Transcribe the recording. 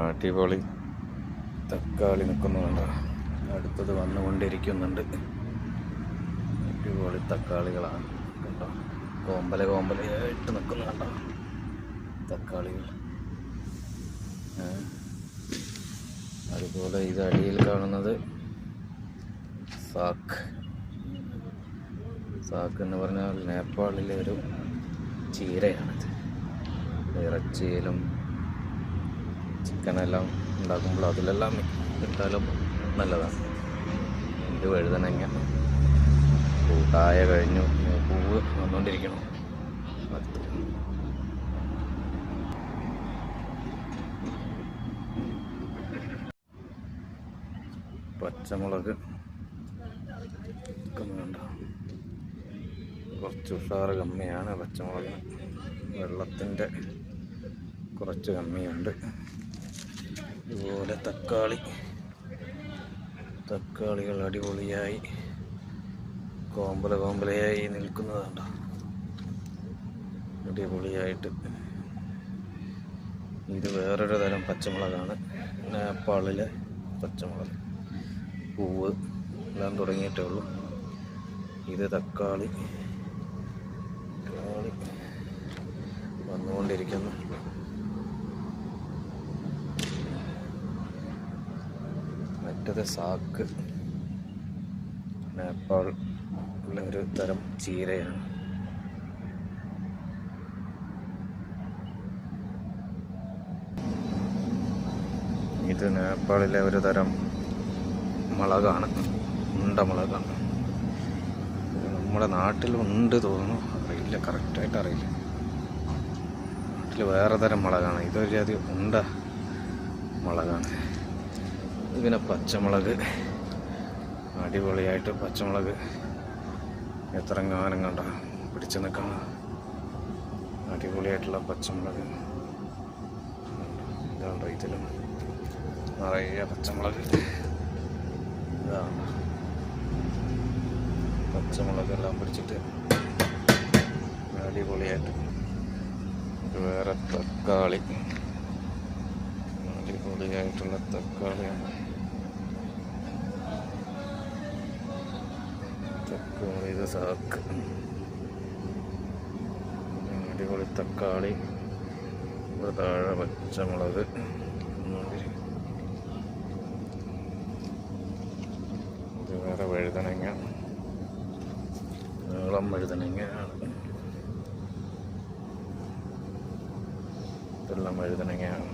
അടിപൊളി. തക്കാളി നിൽക്കുന്നുണ്ട് അടുത്തത് വന്നുകൊണ്ടിരിക്കുന്നുണ്ട്. അടിപൊളി തക്കാളികളാണ് കണ്ടോ? കോമ്പല കോമ്പലയായിട്ട് നിൽക്കുന്നു കണ്ടോ? തക്കാളികൾ. അതുപോലെ ഇത് അടിയിൽ കാണുന്നത് സാക്ക് സാക്ക് എന്ന് പറഞ്ഞാൽ നേപ്പാളിലെ ഒരു ചീരയാണിത്. ഇറച്ചിയിലും ചിക്കനെല്ലാം ഉണ്ടാക്കുമ്പോൾ അതിലെല്ലാം ഇട്ടാലും നല്ലതാണ്. എന്റെ വഴുതനങ്ങ പൂട്ടായ കഴിഞ്ഞു. പൂവ് വന്നുകൊണ്ടിരിക്കണം പച്ചമുളക്. കുറച്ച് ഉഷാറ് കമ്മിയാണ് പച്ചമുളക് വെള്ളത്തിന്റെ കുറച്ച് കമ്മിയുണ്ട്. ഇതുപോലെ തക്കാളി. തക്കാളികൾ അടിപൊളിയായി. കോമ്പല കോമ്പലയായി നിൽക്കുന്നതാണ്ട? അടിപൊളിയായിട്ട്. ഇത് വേറൊരു തരം പച്ചമുളകാണ്. നേപ്പാളിലെ പച്ചമുളക് പൂവ് എല്ലാം തുടങ്ങിയിട്ടേ ഉള്ളൂ. ഇത് തക്കാളി. തക്കാളി വന്നുകൊണ്ടിരിക്കുന്നു. മറ്റത് സാക്ക്. നേപ്പാൾ ഉള്ള ഒരു തരം ചീരയാണ്. ഇത് നേപ്പാളിലെ ഒരു തരം മുളകാണ്. ഉണ്ട മുളകാണ്. നമ്മുടെ നാട്ടിൽ ഉണ്ട് തോന്നുന്നു. അറിയില്ല കറക്റ്റായിട്ട് അറിയില്ല. നാട്ടിൽ വേറെ തരം മുളകാണ്. ഇതൊരു ജാതി ഉണ്ട മുളകാണ്. ഇത് പച്ചമുളക്. അടിപൊളിയായിട്ട് പച്ചമുളക്. എത്ര ഗാനം കണ്ട പിടിച്ചു നിൽക്കണം. അടിപൊളിയായിട്ടുള്ള പച്ചമുളക്. ഇതാണ് ഇതിലും നിറയെ പച്ചമുളക്. ഇതാണ്. പച്ചമുളകെല്ലാം പിടിച്ചിട്ട് അടിപൊളിയായിട്ട്. വേറെ തക്കാളി. അടിപൊളിയായിട്ടുള്ള തക്കാളിയാണ് തക്കാളി ഇത് സാക്ക് അടിപൊളി തക്കാളി. ഇവിടെ താഴെ പച്ചമുളക് ഇത് വേറെ വഴുതനങ്ങ. നീളം വഴുതനങ്ങയാണ്. ഇതെല്ലാം വഴുതനങ്ങയാണ്.